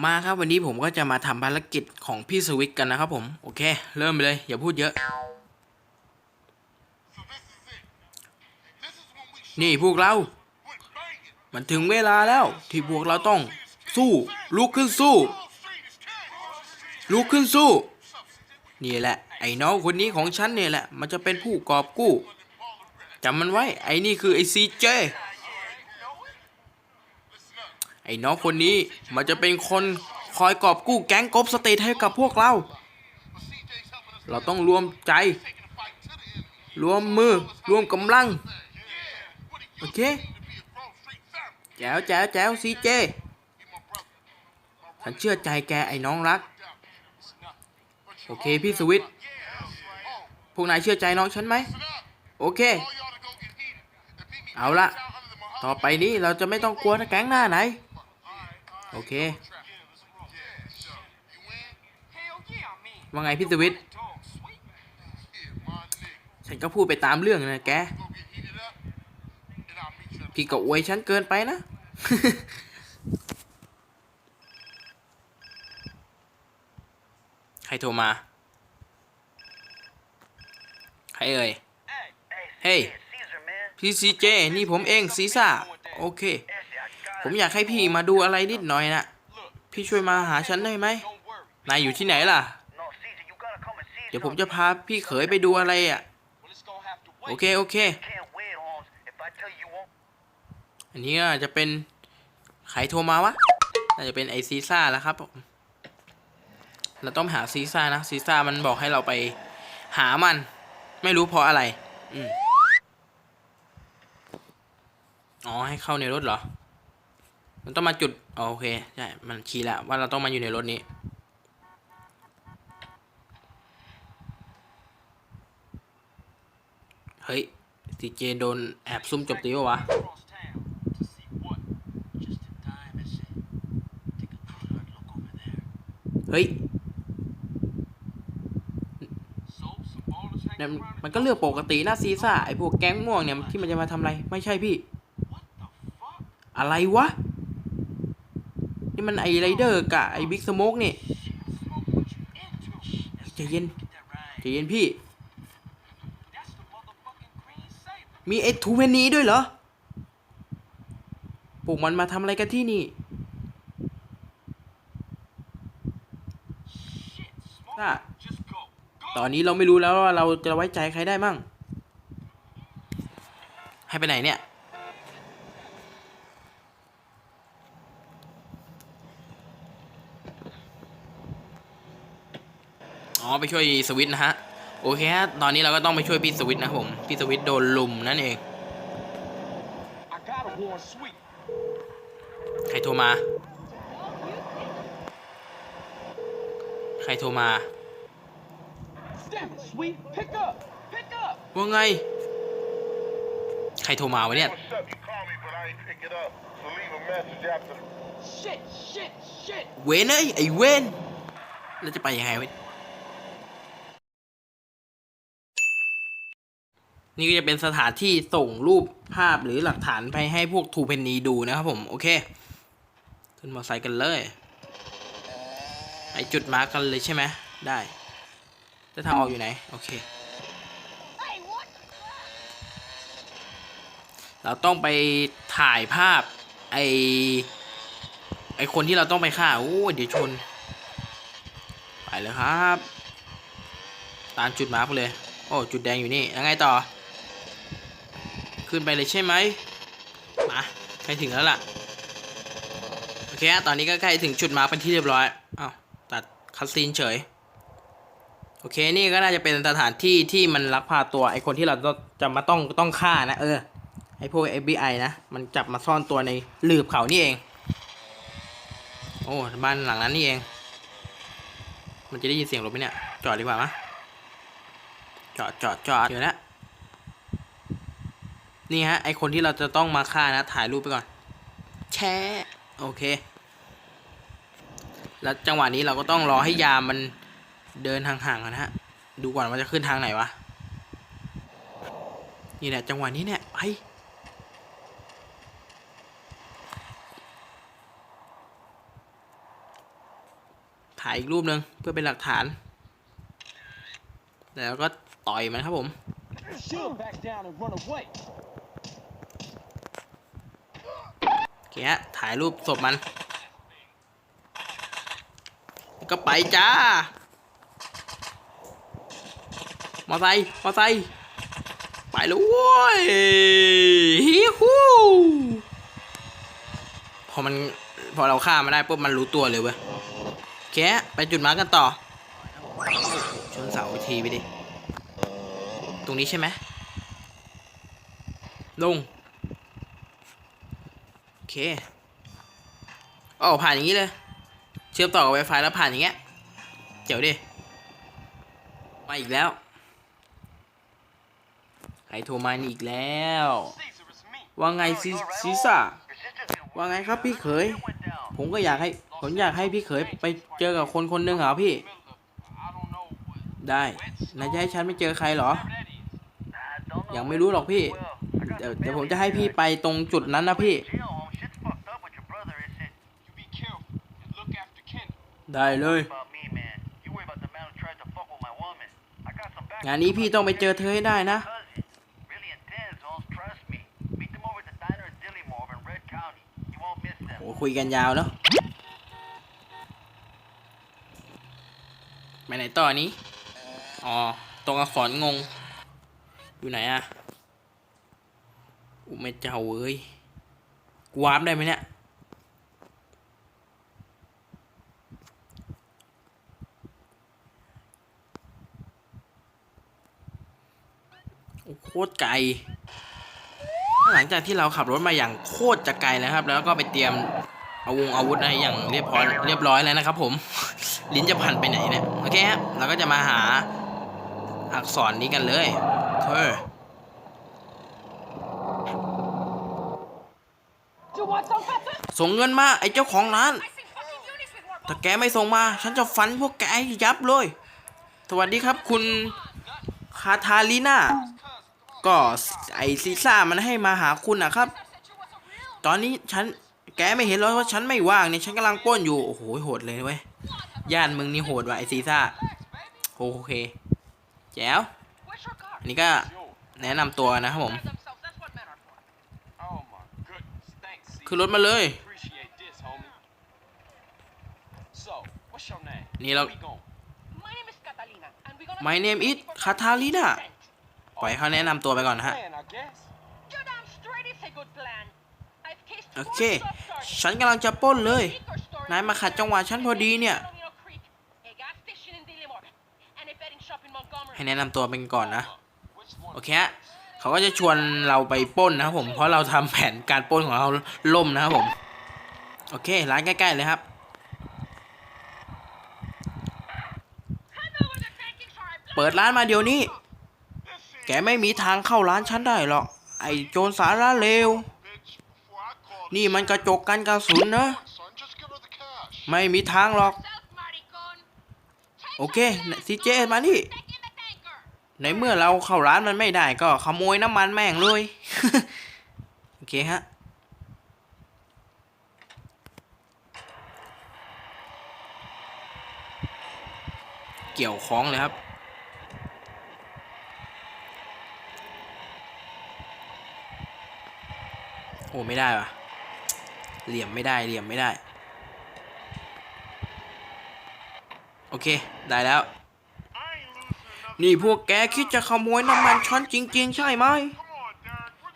มาครับวันนี้ผมก็จะมาทำภารกิจของพี่สวิตกันนะครับผมโอเค เริ่มไปเลย อย่าพูดเยอะ นี่พวกเรา มันถึงเวลาแล้วที่พวกเราต้อง สู้ลุกขึ้นสู้ลุกขึ้นสู้ นี่แหละ ไอ้น้องคนนี้ของฉันเนี่ยแหละ มันจะเป็นผู้กอบกู้จำมันไว้ ไอ้นี่คือไอ้ซีเจ ไอ้น้องคนนี้มันจะเป็นคนคอยกอบกู้แก๊งกบสเตทให้กับพวกเรา เราต้องรวมใจ รวมมือ รวมกำลัง โอเค แจ๋วแจ๋วแจ๋วซีเจ ฉันเชื่อใจแกไอ้น้องรัก โอเคพี่สวิต พวกนายเชื่อใจน้องฉันไหม โอเค เอาละต่อไปนี้เราจะไม่ต้องกลัวนะแก๊งหน้าไหน โอเค ว่าไงพี่สวิตฉันก็พูดไปตามเรื่องนะแก พี่ก็อวยฉันเกินไปนะ ใครโทรมา ใครเอ่ย เฮ้ยพี่ซีเจ นี่ผมเองซีซ่า โอเค ผมอยากให้พี่มาดูอะไรนิดหน่อยนะพี่ช่วยมาหาฉันได้ไหมนายอยู่ที่ไหนล่ะ เดี๋ยวผมจะพาพี่เขยไปดูอะไรอะ โอเค โอเค อันนี้จะเป็นใครโทรมาวะ น่าจะเป็นไอซีซ่าแล้วครับผมเราต้องหาซีซ่านะซีซ่ามันบอกให้เราไปหามัน ไม่รู้เพราะอะไร อืมอ๋อ ให้เข้าในรถเหรอ มันต้องมาจุดโอเคใช่มันชี้แล้วว่าเราต้องมาอยู่ในรถนี้เฮ้ยซีเจโดนแอบซุ่มจบตีวะวะเฮ้ยเนี่ยมันก็เรื่องปกตินะซีซ่าไอพวกแก๊งม่วงเนี่ยที่มันจะมาทำอะไร ไม่ใช่พี่ อะไรวะ นี่มันไอไรเดอร์กับไอบิ๊กสโมกนี่ใจเย็นใจเย็นพี่ มีไอทูเพนนีด้วยเหรอพวกมันมาทำอะไรกันที่นี่น่ะตอนนี้เราไม่รู้แล้วว่าเราจะไว้ใจใครได้มั่ง ให้ไปไหนเนี่ย ไปช่วยสวิตนะฮะ โอเคฮะ ตอนนี้เราก็ต้องไปช่วยพี่สวิตนะครับผม พี่สวิตโดนลุมนั่นเอง ใครโทรมา ใครโทรมา ว่าไง ใครโทรมาวะเนี่ย เวนเอ้ยไอเวนเราจะไปยังไงวะ นี่ก็จะเป็นสถานที่ส่งรูปภาพหรือหลักฐานไปให้พวกทูเพนนีดูนะครับผม โอเค ขึ้นมอไซค์กันเลยไอจุดมาร์กกันเลยใช่ไหมได้แล้วทางออกอยู่ไหน โอเค เราต้องไปถ่ายภาพ ไอไอคนที่เราต้องไปฆ่า โอ้เดี๋ยวชน ไปเลยครับ ตามจุดมาร์กไปเลย โอ้ จุดแดงอยู่นี่ ยังไงต่อ ขึ้นไปเลยใช่ไหมมาใกล้ถึงแล้วล่ะ โอเค ตอนนี้ก็ใกล้ถึงจุดมาเป็นที่เรียบร้อยอ้าวตัดคัสซีนเฉย โอเค นี่ก็น่าจะเป็นสถานที่ที่มันลักพาตัวไอคนที่เราจะมาต้องต้องฆ่านะ เออ ไอพวก FBI นะ มันจับมาซ่อนตัวในหลืบเขานี่เอง โอ้บ้านหลังนั้นนี่เอง มันจะได้ยินเสียงรถไหมเนี่ย จอดดีกว่ามะจอดจอดจอดเดี๋ยวนะ นี่ฮะไอคนที่เราจะต้องมาฆ่านะถ่ายรูปไปก่อน แชะโอเค แล้วจังหวะนี้เราก็ต้องรอให้ยามันเดินห่างๆกันนะฮะ ดูก่อนว่าจะขึ้นทางไหนวะ นี่แหละจังหวะนี้เนี่ยไปถ่ายอีกรูปหนึ่งเพื่อเป็นหลักฐาน แล้วก็ต่อยมันครับผม เคฮะถ่ายรูปศพมันก็ไปจ้า มอไซค์มอไซค์ไปแล้วเว้ยฮิฮูพอมันพอเราฆ่ามันได้ปุ๊บมันรู้ตัวเลยเว้ยโอเคฮะไปจุดมาร์กกันต่อ ชนเสาอีกทีไปดิ ตรงนี้ใช่ไหมลง เคอ๋อผ่านอย่างนี้เลย เชื่อมต่อกับ Wi-Fi แล้วผ่านอย่างเงี้ย เจ๋วดิ มาอีกแล้วใครโทรมาอีกแล้ว ว่าไงซิซิซ่าว่าไงครับพี่เขย ผมก็อยากให้ ผมอยากให้พี่เขยไปเจอกับคนคนหนึ่งเหรอพี่ ได้นายจะให้ฉันไม่เจอใครเหรอ ยังไม่รู้หรอกพี่ เดี๋ยวผมจะให้พี่ไปตรงจุดนั้นนะพี่ ได้เลย งานนี้พี่ต้องไปเจอเธอให้ได้นะ โหคุยกันยาวเนาะไปไหนต่อนี้ อ๋อ ตรงอักษรงง อยู่ไหนอะอุยไม่เจ้าเอ้ย กวาร์ปได้ไหมเนี่ย โอ้โคตรไกล หลังจากที่เราขับรถมาอย่างโคตรจะไกลแล้วครับ แล้วก็ไปเตรียมเอาวงอาวุธนะอย่างเรียบร้อยเรียบร้อยแล้วนะครับ ผม ลิ้นจะพันไปไหนเนี่ยโอเคครับเราก็จะมาหาอักษรนี้กันเลยเธอส่งเงินมาไอ้เจ้าของร้าน ถ้าแกไม่ส่งมา ฉันจะฟันพวกแกยับเลย สวัสดีครับคุณคาทาลีนา ก็ไอซีซ่ามันให้มาหาคุณนะครับ ตอนนี้ฉันแกไม่เห็นหรอว่าฉันไม่ว่างเนี่ยฉันกำลังป้นอยู่ โอ้โหโหดเลยเว้ยย่านมึงนี่โหดว่ะไอซีซ่าโอเคแจ๋วอันนี้ก็แนะนำตัวนะครับผม Oh my goodness. Thanks, Caesar. ขึ้นรถมาเลย Appreciate this, homie. So, what's your name? นี่เรา Where we going? My name is Catalina, ปล่อยให้เขาแนะนำตัวไปก่อนนะฮะ Man, I guess. You're damn straight it's a good plan. I've cased โอ four เค shop cards, ฉันกำลังจะปล้นเลย liquor store นายมาขัดจังหวะฉันพอดีเนี่ย in Palomino Creek, a gas station in Dillimore, and a betting shop in Montgomery. ให้แนะนำตัวเป็นก่อนนะ Which one? โอเคฮะเขาก็จะชวนเราไปปล้นนะครับผม เพราะเราทำแผนการปล้นของเราล่มนะครับผม โอเค ร้านใกล้ๆเลยครับ Hand over the takings or I blow เปิดร้านมาเดี๋ยวนี้แก ไม่มีทางเข้าร้านฉันได้หรอก ไอโจรสาระเลว นี่มันกระจกกันกระสุนนะ ไม่มีทางหรอก โอเคซีเจมานี่ ในเมื่อเราเข้าร้านมันไม่ได้ก็ขโมยน้ำมันแม่งเลย โอเคฮะเกี่ยวคล้องเลยครับ โอ้ไม่ได้ว่ะ เหลี่ยมไม่ได้ เหลี่ยมไม่ได้ โอเค ได้แล้ว นี่พวกแกคิดจะขโมยน้ำมันฉันจริง ๆ ใช่ไหม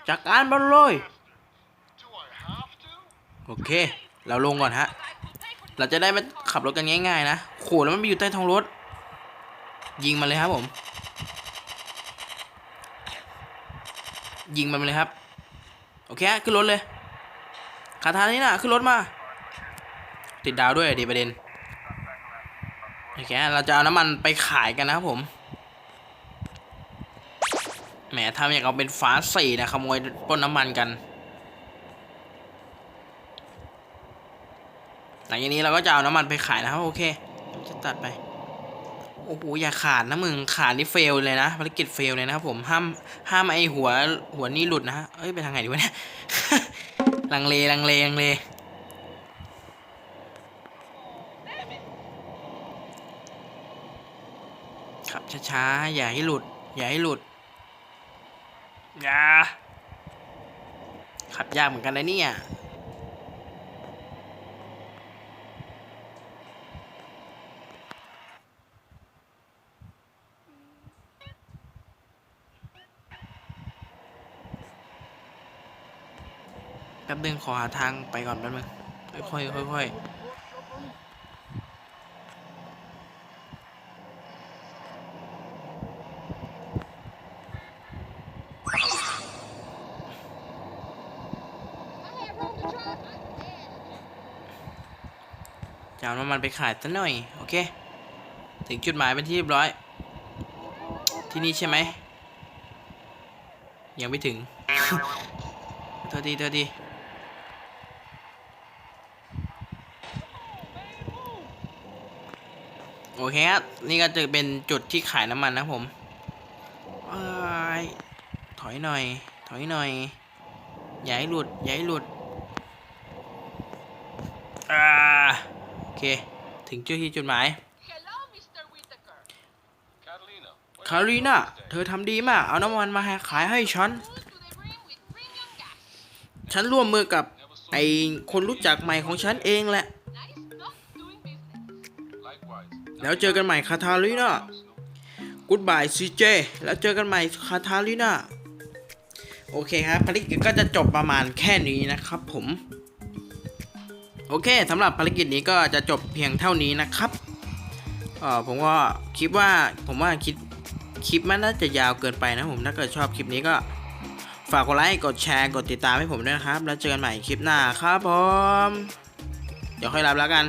จากการมันเลยโอเค เราลงก่อนฮะ เราจะได้ไม่ขับรถกันง่ายๆนะโหแล้วมันไปอยู่ใต้ท้องรถ ยิงมันเลยครับผม ยิงมันเลยครับ โอเคขึ้นรถเลยคาทานี่นะขึ้นรถมา ติดดาวด้วยดีประเด็นโอเคเราจะเอาน้ำมันไปขายกันนะครับผมแหมทำอย่างเอาเป็นฟ้าสี่นะขโมยป้นน้ำมันกันหลังจากนี้เราก็จะเอาน้ำมันไปขายนะครับโอเคจะตัดไป โอ้โหอย่าขาดนะมึงขาดนี่เฟลเลยนะภารกิจเฟลเลยนะครับผมห้ามห้ามไอหัวหัวนี่หลุดนะเอ้ยไปทางไหนดีวะเนี่ยลังเลลังเลลังเลขับช้าๆอย่าให้หลุด อย่าให้หลุดอย่าขับยากเหมือนกันนะเนี่ย แป๊บนึงขอหาทางไปก่อนแป๊บนึงค่อยๆค่อยๆจะเอาน้ำมันไปขายสักหน่อย โอเค ถึงจุดหมายเป็นที่เรียบร้อย ที่นี่ใช่ไหม ยังไม่ถึง โทษทีโทษที โอเคครับ นี่ก็จะเป็นจุดที่ขายน้ำมันนะครับผมอ้ายถอยหน่อย ถอยหน่อย อย่าให้หลุด อย่าให้หลุดอ่าโอเค ถึงจุดที่จุดหมาย Hello, Mr. Whitaker. Catalina. คารีนาเธอทำดีมาก เอาน้ำมันมาให้ขายให้ฉัน Full to the brim with premium gas. ฉันร่วมมือกับไอคนรู้จักใหม่ของฉันเองแหละ แล้วเจอกันใหม่คาทาลีนากูดบายซีเจแล้วเจอกันใหม่คาทาลีนาโอเคครับภารกิจก็จะจบประมาณแค่นี้นะครับผม โอเคสำหรับภารกิจนี้ก็จะจบเพียงเท่านี้นะครับเออผมก็คิดว่าผมว่าคิดคลิปมันน่าจะยาวเกินไปนะผมถ้าเกิดชอบคลิปนี้ก็ฝากกดไลค์กดแชร์กดติดตามให้ผมด้วยนะครับ แล้วเจอกันใหม่คลิปหน้าครับผม เดี๋ยวค่อยรับแล้วกัน